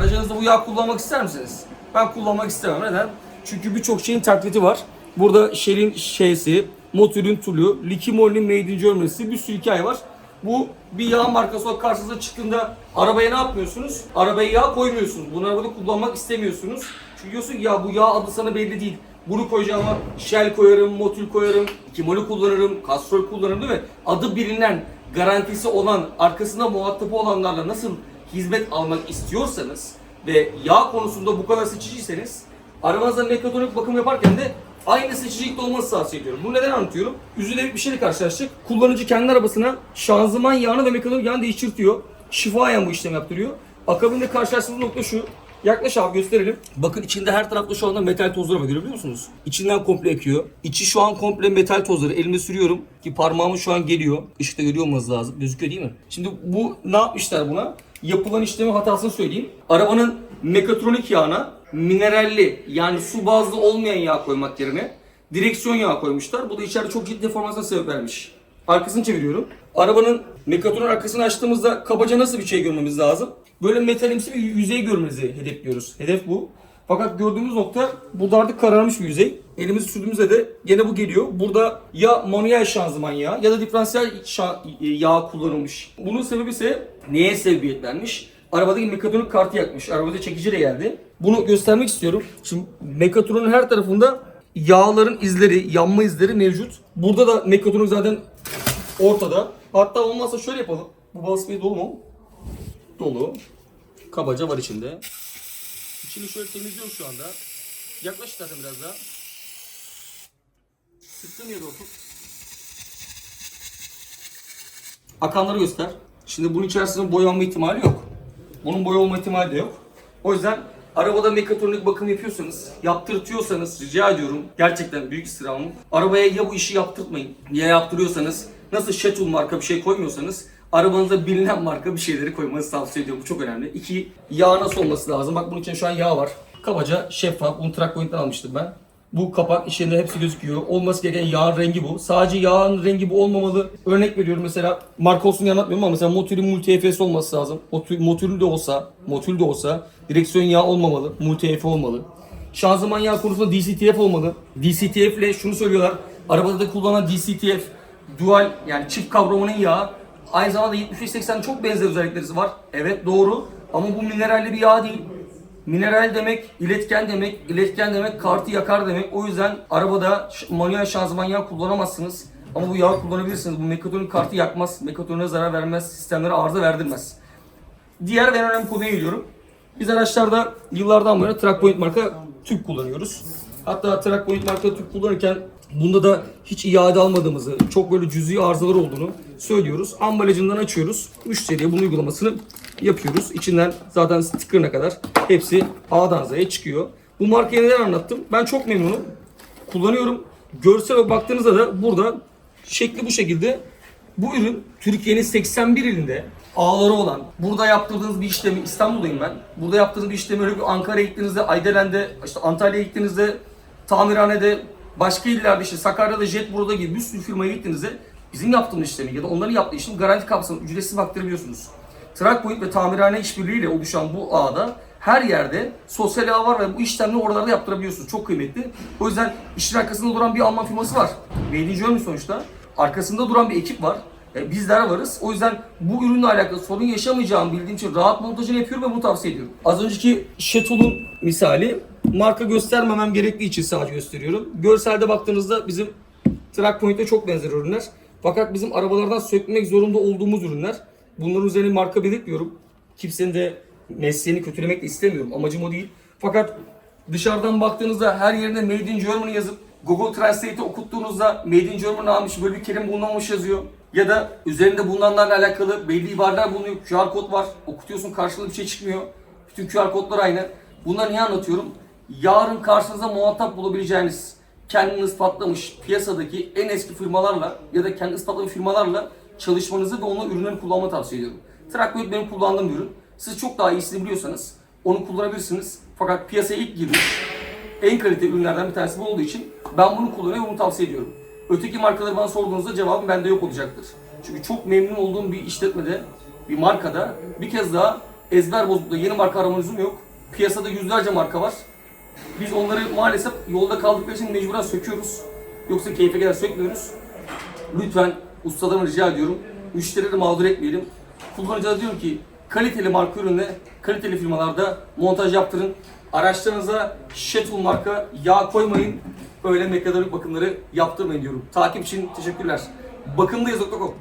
Aracınızda bu yağ kullanmak ister misiniz? Ben kullanmak istemem. Neden? Çünkü birçok şeyin taklidi var. Burada Shell'in şeysi, motorun tulu, Likimoli'nin Made in Germany'si bir sürü hikaye var. Bu bir yağ markası olarak karşınıza çıktığında arabaya ne yapmıyorsunuz? Arabaya yağ koymuyorsunuz. Bunu arabada kullanmak istemiyorsunuz. Çünkü diyorsun ki ya bu yağ adı sana belli değil. Bunu koyacağıma Shell koyarım, Motul koyarım, Kimoli kullanırım, Castrol kullanırım değil mi? Adı bilinen, garantisi olan, arkasında muhatabı olanlarla nasıl hizmet almak istiyorsanız ve yağ konusunda bu kadar seçiciyseniz arabanızda mekatronik bakım yaparken de aynı seçicilikte olması tavsiye ediyorum. Bunu neden anlatıyorum? Üzülerek bir şeyle karşılaştık. Kullanıcı kendi arabasına şanzıman yağını ve mekatronik yağını değiştirtiyor. Şifayen bu işlemi yaptırıyor. Akabinde karşılaştığımız nokta şu. Yaklaş abi gösterelim. Bakın içinde her tarafta şu anda metal tozları var görebiliyor musunuz? İçinden komple ekiyor. İçi şu an komple metal tozları. Elime sürüyorum ki parmağımı şu an geliyor. Işıkta görüyor olmanız lazım. Gözüküyor değil mi? Şimdi bu ne yapmışlar buna? Yapılan işlemi hatasını söyleyeyim. Arabanın mekatronik yağına mineralli yani su bazlı olmayan yağ koymak yerine direksiyon yağı koymuşlar. Bu da içeride çok ciddi deformasyona sebep vermiş. Arkasını çeviriyorum. Arabanın mekatronik arkasını açtığımızda kabaca nasıl bir şey görmemiz lazım? Böyle metalimsi bir yüzey görmenizi hedefliyoruz. Hedef bu. Fakat gördüğümüz nokta burada artık kararmış bir yüzey. Elimizi sürdüğümüzde de gene bu geliyor. Burada ya manuel şanzıman yağı ya da diferansiyel şa- yağ kullanılmış. Bunun sebebi ise neye sebebiyet vermiş? Arabadaki mekatronik kartı yakmış. Arabada çekici de geldi. Bunu göstermek istiyorum. Şimdi mekatronun her tarafında yağların izleri, yanma izleri mevcut. Burada da mekatronik zaten ortada. Hatta olmazsa şöyle yapalım. Bu basmayı dolu mu? Dolu. Kabaca var içinde. İçini şöyle temizliyorum şu anda. Yaklaş zaten biraz daha. Sıktığın yere otur. Akanları göster. Şimdi bunun içerisinde boyanma ihtimali yok. Bunun boya olma ihtimali de yok. O yüzden arabada mekatronik bakım yapıyorsanız, yaptırtıyorsanız rica ediyorum. Gerçekten büyük istirhamım. Arabaya ya bu işi yaptırtmayın ya yaptırıyorsanız nasıl Shetul marka bir şey koymuyorsanız arabanıza bilinen marka bir şeyleri koymanızı tavsiye ediyorum. Bu çok önemli. İki, yağ nasıl olması lazım? Bak bunun için şu an yağ var. Kabaca şeffaf. Bunu track point'ten almıştım ben. Bu kapak içinde hepsi gözüküyor. Olması gereken yağın rengi bu. Sadece yağın rengi bu olmamalı. Örnek veriyorum mesela marka olsun diye anlatmıyorum ama mesela motorun multi EFS olması lazım. Motorlu de olsa, motorlu de olsa direksiyon yağı olmamalı. Multi EF olmalı. Şanzıman yağı konusunda DCTF olmalı. DCTF ile şunu söylüyorlar. Arabada da kullanılan DCTF dual yani çift kavramanın yağı aynı zamanda 75-80'in çok benzer özellikleri var. Evet doğru ama bu mineralli bir yağ değil. Mineral demek, iletken demek, iletken demek kartı yakar demek. O yüzden arabada manuel şanzıman yağı kullanamazsınız. Ama bu yağı kullanabilirsiniz. Bu mekatronik kartı yakmaz, mekatroniğe zarar vermez, sistemlere arıza verdirmez. Diğer ve en önemli konuya geliyorum. Biz araçlarda yıllardan beri Trackpoint marka tüp kullanıyoruz. Hatta Trackpoint marka tüp kullanırken bunda da hiç iade almadığımızı, çok böyle cüzi arızalar olduğunu söylüyoruz. Ambalajından açıyoruz. Müşteriye bunun uygulamasını yapıyoruz. İçinden zaten sticker'ına kadar hepsi A'dan Z'ye çıkıyor. Bu markayı neden anlattım? Ben çok memnunum. Kullanıyorum. Görsel baktığınızda da burada şekli bu şekilde bu ürün Türkiye'nin 81 ilinde ağları olan, burada yaptırdığınız bir işlemi, İstanbul'dayım ben. Burada yaptığınız bir işlemi öyle bir Ankara'ya gittiğinizde, Aydelen'de, işte Antalya'ya gittiğinizde, tamirhanede, başka illerde işte Sakarya'da, Jet burada gibi bir sürü firmaya gittiğinizde bizim yaptığımız işlemi ya da onların yaptığı işlemi garanti kapsamında ücretsiz baktırabiliyorsunuz. Trackpoint ve tamirhane işbirliğiyle oluşan bu ağda her yerde sosyal ağ var ve bu işlemleri oralarda yaptırabiliyorsunuz. Çok kıymetli. O yüzden işin arkasında duran bir Alman firması var. Made in Germany sonuçta. Arkasında duran bir ekip var. E, bizler varız. O yüzden bu ürünle alakalı sorun yaşamayacağımı bildiğim için rahat montajını yapıyorum ve bunu tavsiye ediyorum. Az önceki Shetul'un misali marka göstermemem gerektiği için sadece gösteriyorum. Görselde baktığınızda bizim Trackpoint'e çok benzer ürünler. Fakat bizim arabalardan sökmek zorunda olduğumuz ürünler. Bunların üzerine marka belirtmiyorum. Kimsenin de mesleğini kötülemek de istemiyorum. Amacım o değil. Fakat dışarıdan baktığınızda her yerine Made in Germany yazıp Google Translate'e okuttuğunuzda Made in Germany almış böyle bir kelime bulunmamış yazıyor. Ya da üzerinde bulunanlarla alakalı belli ibareler bulunuyor. QR kod var. Okutuyorsun karşılığında bir şey çıkmıyor. Bütün QR kodlar aynı. Bunları niye anlatıyorum? Yarın karşınıza muhatap bulabileceğiniz kendini ispatlamış piyasadaki en eski firmalarla ya da kendi ispatlamış firmalarla çalışmanızı ve onun ürünlerini kullanma tavsiye ediyorum. Trackpoint benim kullandığım ürün. Siz çok daha iyisini biliyorsanız onu kullanabilirsiniz. Fakat piyasaya ilk girmiş en kaliteli ürünlerden bir tanesi bu olduğu için ben bunu kullanıyorum bunu tavsiye ediyorum. Öteki markaları bana sorduğunuzda cevabım bende yok olacaktır. Çünkü çok memnun olduğum bir işletmede, bir markada bir kez daha ezber bozukluğu yeni marka arama lüzumu yok. Piyasada yüzlerce marka var. Biz onları maalesef yolda kaldıkları için mecburen söküyoruz. Yoksa keyfe kadar sökmüyoruz. Lütfen ustalarımı rica ediyorum. Müşterileri mağdur etmeyelim. Kullanıcılara diyorum ki kaliteli marka ürünle kaliteli firmalarda montaj yaptırın. Araçlarınıza Şetul marka yağ koymayın. Öyle mekanik bakımları yaptırmayın diyorum. Takip için teşekkürler. Bakımdayız.com